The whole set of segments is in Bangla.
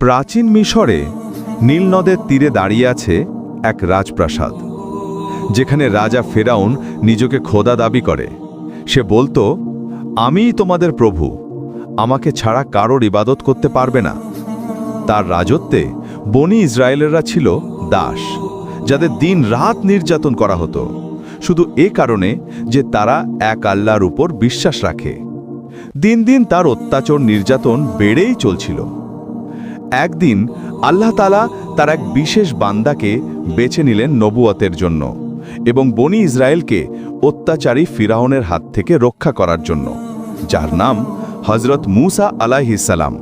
প্রাচীন মিশরে নীল নদের তীরে দাঁড়িয়ে আছে এক রাজপ্রাসাদ, যেখানে রাজা ফেরাউন নিজেকে খোদা দাবি করে। সে বলতো, আমিই তোমাদের প্রভু, আমাকে ছাড়া কারোর ইবাদত করতে পারবে না। তার রাজত্বে বনি ইসরায়েলেরা ছিল দাস, যাদের দিন রাত নির্যাতন করা হতো। শুধু এ কারণে যে তারা এক আল্লাহর উপর বিশ্বাস রাখে। দিন দিন তার অত্যাচার, নির্যাতন বেড়েই চলছিল। একদিন আল্লাহ তালা তার এক বিশেষ বান্দাকে বেছে নিলেন নবুয়াতের জন্য এবং বনি ইসরায়েলকে অত্যাচারী ফিরাউনের হাত থেকে রক্ষা করার জন্য, যার নাম হজরত মুসা আলাহিসাল্লাম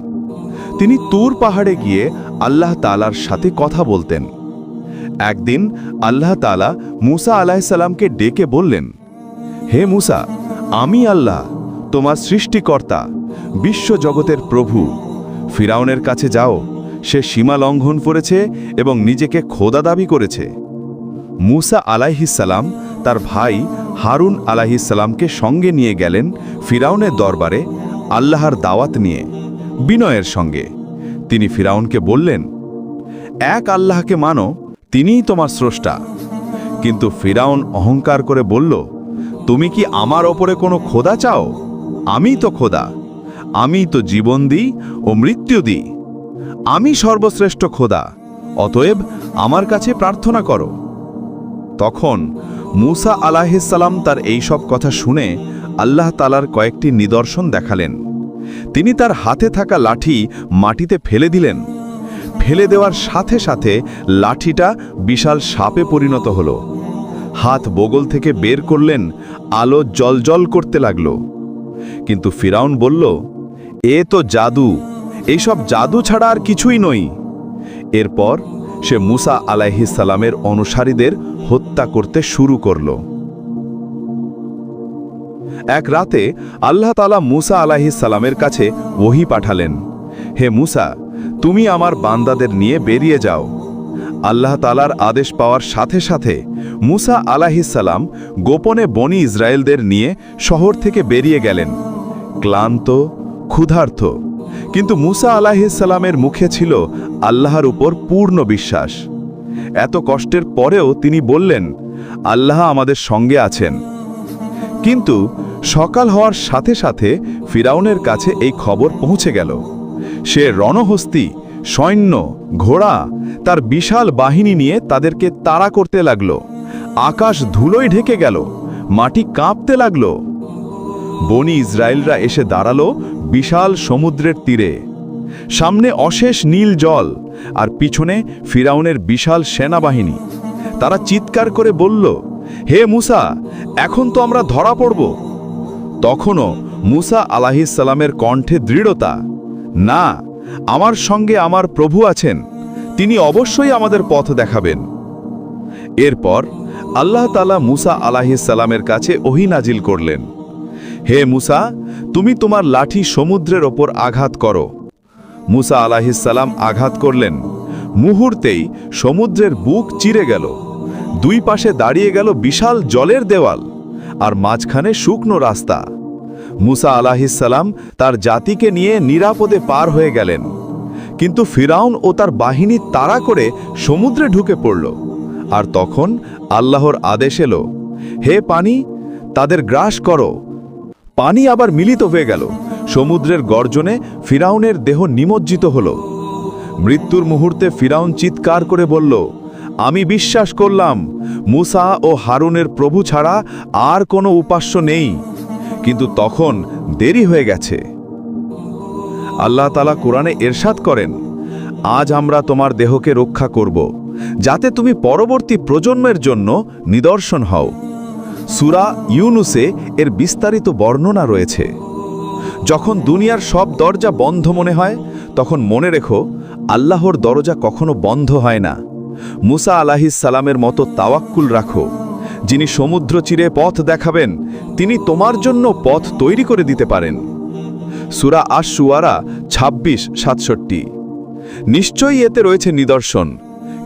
তিনি তুর পাহাড়ে গিয়ে আল্লাহ তালার সাথে কথা বলতেন। একদিন আল্লাহ তালা মুসা আলাহিসাল্লামকে ডেকে বললেন, হে মুসা, আমি আল্লাহ, তোমার সৃষ্টিকর্তা, বিশ্বজগতের প্রভু ফিরাউনের কাছে যাও। সে সীমা লঙ্ঘন করেছে এবং নিজেকে খোদা দাবি করেছে। মুসা আলাইহিসাল্লাম তার ভাই হারুন আলাইহিসাল্লামকে সঙ্গে নিয়ে গেলেন ফিরাউনের দরবারে আল্লাহর দাওয়াত নিয়ে, বিনয়ের সঙ্গে। তিনি ফিরাউনকে বললেন, এক আল্লাহকে মানো, তিনিই তোমার স্রষ্টা। কিন্তু ফিরাউন অহংকার করে বলল, তুমি কি আমার ওপরে কোনো খোদা চাও? আমি তো খোদা। আমি তো জীবন দিই ও মৃত্যু দিই। আমি সর্বশ্রেষ্ঠ খোদা, অতএব আমার কাছে প্রার্থনা করো। তখন মুসা আলাহিসাল্লাম তার এই সব কথা শুনে আল্লাহ তালার কয়েকটি নিদর্শন দেখালেন। তিনি তার হাতে থাকা লাঠি মাটিতে ফেলে দিলেন। ফেলে দেওয়ার সাথে সাথে লাঠিটা বিশাল সাপে পরিণত হল। হাত বগল থেকে বের করলেন, আলো জলজল করতে লাগল। কিন্তু ফিরাউন বলল এ তো জাদু। এইসব জাদু ছাড়া আর কিছুই নই এরপর সে মুসা আলাইহিসালামের অনুসারীদের হত্যা করতে শুরু করল। এক রাতে আল্লাহ তালা মুসা আলাইহিসালামের কাছে ওহি পাঠালেন, হে মুসা, তুমি আমার বান্দাদের নিয়ে বেরিয়ে যাও। আল্লাহ তালার আদেশ পাওয়ার সাথে সাথে মুসা আলাহিসাল্লাম গোপনে বনি ইসরায়েলদের নিয়ে শহর থেকে বেরিয়ে গেলেন। ক্লান্ত ক্ষুধার্থ কিন্তু মুসা আলাহিসাল্লামের মুখে ছিল আল্লাহর উপর পূর্ণ বিশ্বাস। এত কষ্টের পরেও তিনি বললেন, আল্লাহ আমাদের সঙ্গে আছেন। কিন্তু সকাল হওয়ার সাথে সাথে ফিরাউনের কাছে এই খবর পৌঁছে গেল। সে রণহস্তি, সৈন্য, ঘোড়া, তার বিশাল বাহিনী নিয়ে তাদেরকে তাড়া করতে লাগল। আকাশ ধুলোয় ঢেকে গেল, মাটি কাঁপতে লাগল। বনি ইসরায়েলরা এসে দাঁড়াল বিশাল সমুদ্রের তীরে। সামনে অশেষ নীল জল, আর পিছনে ফিরাউনের বিশাল সেনাবাহিনী। তারা চিৎকার করে বলল, হে মুসা, এখন তো আমরা ধরা পড়ব। তখনও মুসা আলাহিসাল্লামের কণ্ঠে দৃঢ়তা, না, আমার সঙ্গে আমার প্রভু আছেন, তিনি অবশ্যই আমাদের পথ দেখাবেন। এরপর আল্লাহ তালা মুসা আলাহিসাল্লামের কাছে ওহি নাজিল করলেন, হে মুসা তুমি তোমার লাঠি সমুদ্রের ওপর আঘাত করো। মুসা আলাহিসাল্লাম আঘাত করলেন। মুহূর্তেই সমুদ্রের বুক চিরে গেল। দুই পাশে দাঁড়িয়ে গেল বিশাল জলের দেওয়াল আর মাঝখানে শুকনো রাস্তা। মুসা আলাহিসাল্লাম তার জাতিকে নিয়ে নিরাপদে পার হয়ে গেলেন। কিন্তু ফিরাউন ও তার বাহিনী তাড়া করে সমুদ্রে ঢুকে পড়ল। আর তখন আল্লাহর আদেশ এলো, হে পানি, তাদের গ্রাস করো। পানি আবার মিলিত হয়ে গেল। সমুদ্রের গর্জনে ফিরাউনের দেহ নিমজ্জিত হল। মৃত্যুর মুহূর্তে ফিরাউন চিৎকার করে বলল, আমি বিশ্বাস করলাম, মুসা ও হারুনের প্রভু ছাড়া আর কোনো উপাস্য নেই। কিন্তু তখন দেরি হয়ে গেছে। আল্লাহ তালা কোরআনে এরশাদ করেন, আজ আমরা তোমার দেহকে রক্ষা করব, যাতে তুমি পরবর্তী প্রজন্মের জন্য নিদর্শন হও। সুরা ইউনুসে এর বিস্তারিত বর্ণনা রয়েছে। যখন দুনিয়ার সব দরজা বন্ধ মনে হয়, তখন মনে রেখো, আল্লাহর দরজা কখনো বন্ধ হয় না। মুসা আলাহিস সালামের মতো তাওয়াক্কুল রাখো, যিনি সমুদ্র চিরে পথ দেখাবেন, তিনি তোমার জন্য পথ তৈরি করে দিতে পারেন। সুরা আশুয়ারা ২৬ সাতষট্টি। নিশ্চয়ই এতে রয়েছে নিদর্শন,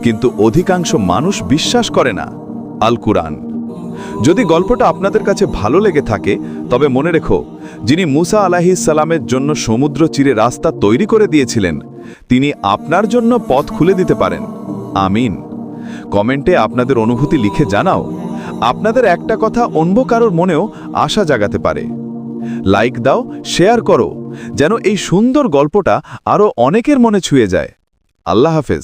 কিন্তু অধিকাংশ মানুষ বিশ্বাস করে না। আল কুরআন যদি গল্পটা আপনাদের কাছে ভালো লেগে থাকে, তবে মনে রেখো, যিনি মুসা আলাহিস সালামের জন্য সমুদ্র চিরে রাস্তা তৈরি করে দিয়েছিলেন, তিনি আপনার জন্য পথ খুলে দিতে পারেন। আমিন। কমেন্টে আপনাদের অনুভূতি লিখে জানাও। আপনাদের একটা কথা অন্য কারোর মনেও আশা জাগাতে পারে। লাইক দাও, শেয়ার করো, যেন এই সুন্দর গল্পটা আরও অনেকের মনে ছুঁয়ে যায়। আল্লাহ হাফেজ।